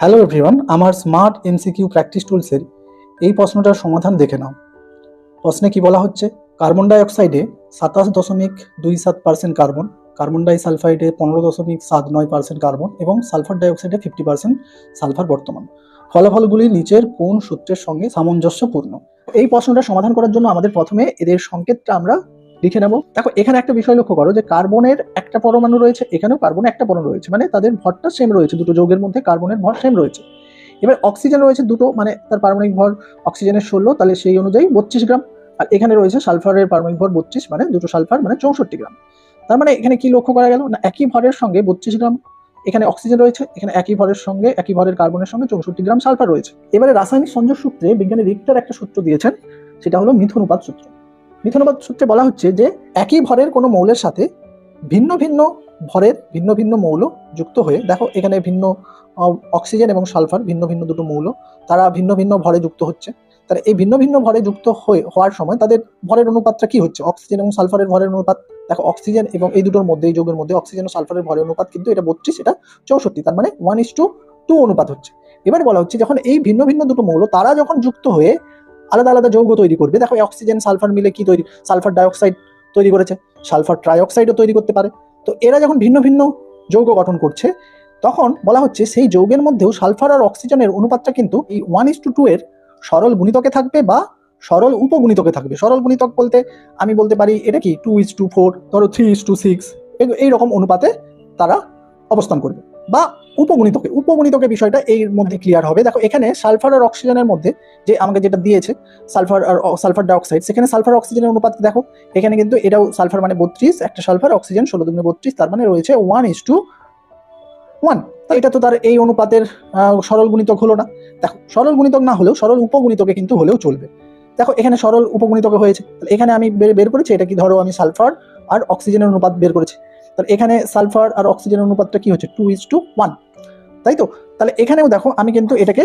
Hello everyone আমার smart MCQ practice টুলসের এই প্রশ্নটার সমাধান দেখে নাও। প্রশ্নে কি বলা হচ্ছে? কার্বন ডাই অক্সাইডে সাতাশ দশমিক দুই সাত পার্সেন্ট কার্বন কার্বন ডাই সালফাইডে পনেরো দশমিক সাত নয় পার্সেন্ট কার্বন এবং সালফার ডাই অক্সাইডে ফিফটি পার্সেন্ট সালফার বর্তমান। ফলাফলগুলি নিচের কোন সূত্রের সঙ্গে সামঞ্জস্যপূর্ণ? এই প্রশ্নটা সমাধান করার জন্য আমাদের প্রথমে এদের সংকেতটা আমরা লিখে নেব। দেখো, এখানে একটা বিষয় লক্ষ্য করো যে কার্বনের একটা পরমাণু রয়েছে, এখানেও কার্বনের একটা পরমাণু রয়েছে মানে তাদের ভরটা সেম রয়েছে, দুটো যৌগের মধ্যে কার্বনের ভর সেম রয়েছে। এবার অক্সিজেন রয়েছে দুটো মানে তার পারমাণবিক ভর অক্সিজেনের ষোলো, তাহলে সেই অনুযায়ী বত্রিশ গ্রাম। আর এখানে রয়েছে সালফারের পারমাণবিক ভর বত্রিশ মানে দুটো সালফার মানে চৌষট্টি গ্রাম। তার মানে এখানে কি লক্ষ্য করা গেল? না, একই ভরের সঙ্গে বত্রিশ গ্রাম, এখানে অক্সিজেন রয়েছে, এখানে একই ভরের সঙ্গে, একই ভরের কার্বনের সঙ্গে চৌষট্টি গ্রাম সালফার রয়েছে। এবারে রাসায়নিক সংযোগ সূত্রে বিজ্ঞানী রিক্টার একটা সূত্র দিয়েছেন, সেটা হলো মিথনুপাত সূত্র। মিথনুপাত সূত্রে বলা হচ্ছে যে একই ভরের কোনো মৌলের সাথে ভিন্ন ভিন্ন ভরের ভিন্ন ভিন্ন মৌল যুক্ত হয়ে, দেখো এখানে ভিন্ন অক্সিজেন এবং সালফার ভিন্ন ভিন্ন দুটো মৌল, তারা ভিন্ন ভিন্ন ভরে যুক্ত হচ্ছে। তাহলে এই ভিন্ন ভিন্ন ভরে যুক্ত হয়ে, হওয়ার সময় তাদের ভরের অনুপাতটা কি হচ্ছে? অক্সিজেন এবং সালফারের ভরের অনুপাত, দেখো অক্সিজেন এবং এই দুটোর মধ্যে, এই যোগের মধ্যে অক্সিজেন ও সালফারের ভরের অনুপাত কিন্তু এটা বত্রিশ, এটা চৌষট্টি, তার মানে ওয়ান ইস টু টু অনুপাত হচ্ছে। এবার বলা হচ্ছে যখন এই ভিন্ন ভিন্ন দুটো মৌল তারা যখন যুক্ত হয়ে আলাদা আলাদা যৌগ তৈরি করবে। দেখো অক্সিজেন সালফার মিলে কি তৈরি সালফার ডাইঅক্সাইড তৈরি করেছে। সালফার ট্রাইঅক্সাইডও তৈরি করতে পারে। তো এরা যখন ভিন্ন ভিন্ন যৌগ গঠন করছে, তখন বলা হচ্ছে সেই যৌগের মধ্যেও সালফার আর অক্সিজেনের অনুপাতটা কিন্তু এই ওয়ান ইস টু টু এর সরল গুণিতকে থাকবে বা সরল উপগুণিতকে থাকবে। সরল গুণিতক বলতে আমি বলতে পারি, এটা কি? টু ইস টু ফোর ধরো থ্রি ইস টু সিক্স এই রকম অনুপাতে তারা অবস্থান করবে। বা উপগণিতকে উপগণিতকে বিষয়টা এর মধ্যে ক্লিয়ার হবে। দেখো, এখানে সালফার আর অক্সিজেনের মধ্যে যে আমাকে যেটা দিয়েছে সালফার আর সালফার ডাইঅক্সাইড সেখানে সালফার অক্সিজেনের অনুপাত দেখো? এখানে কিন্তু এটাও সালফার মানে বত্রিশ, একটা সালফার অক্সিজেন ষোলো দুগুণে বত্রিশ, তার মানে রয়েছে ওয়ান ইস টু ওয়ান এটা তো তার এই অনুপাতের সরল গুণিতক হলো না। দেখো, সরল গুণিতক না হলেও সরল উপগণিতকে কিন্তু হলেও চলবে। দেখো, এখানে সরল উপগণিতকে হয়েছে। এখানে আমি বের বের করেছি, এটা কি ধরো আমি সালফার আর অক্সিজেনের অনুপাত বের করেছি। তাহলে এখানে সালফার আর অক্সিজেনের অনুপাতটা কি হচ্ছে? টু ইস টু ওয়ান তাই তো? তাহলে এখানেও দেখো, আমি কিন্তু এটাকে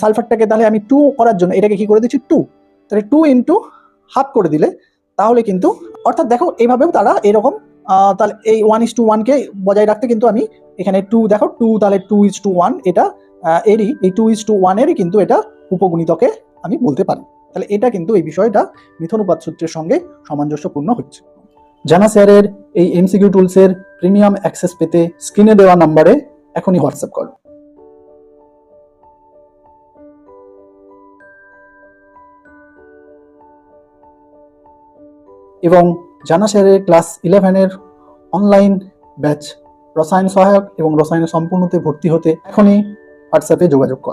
সালফারটাকে তাহলে আমি টু করার জন্য এটাকে কি করে দিচ্ছি? টু তাহলে টু ইন্টু হাফ করে দিলে তাহলে কিন্তু, অর্থাৎ দেখো, এইভাবেও তারা এরকম তাহলে এই ওয়ান ইস টু ওয়ানকে বজায় রাখতে কিন্তু আমি এখানে টু দেখো টু তাহলে টু ইস টু ওয়ান এটা এরই, এই টু ইস টু ওয়ানেরই কিন্তু এটা উপগুণিতকে আমি বলতে পারি। তাহলে এটা কিন্তু এই বিষয়টা মিথনুপাত সূত্রের সঙ্গে সামঞ্জস্যপূর্ণ হচ্ছে জানা স্যারের এই এমসিকিউ টুলসের প্রিমিয়াম অ্যাক্সেস পেতে স্ক্রিনে দেওয়া নাম্বারে এখনই হোয়াটসঅ্যাপ করো। এবং জানা স্যারের ক্লাস ইলেভেনের অনলাইন ব্যাচ রসায়ন সহায়ক এবং রসায়ন সম্পূর্ণতে ভর্তি হতে এখনই হোয়াটসঅ্যাপে যোগাযোগ করো।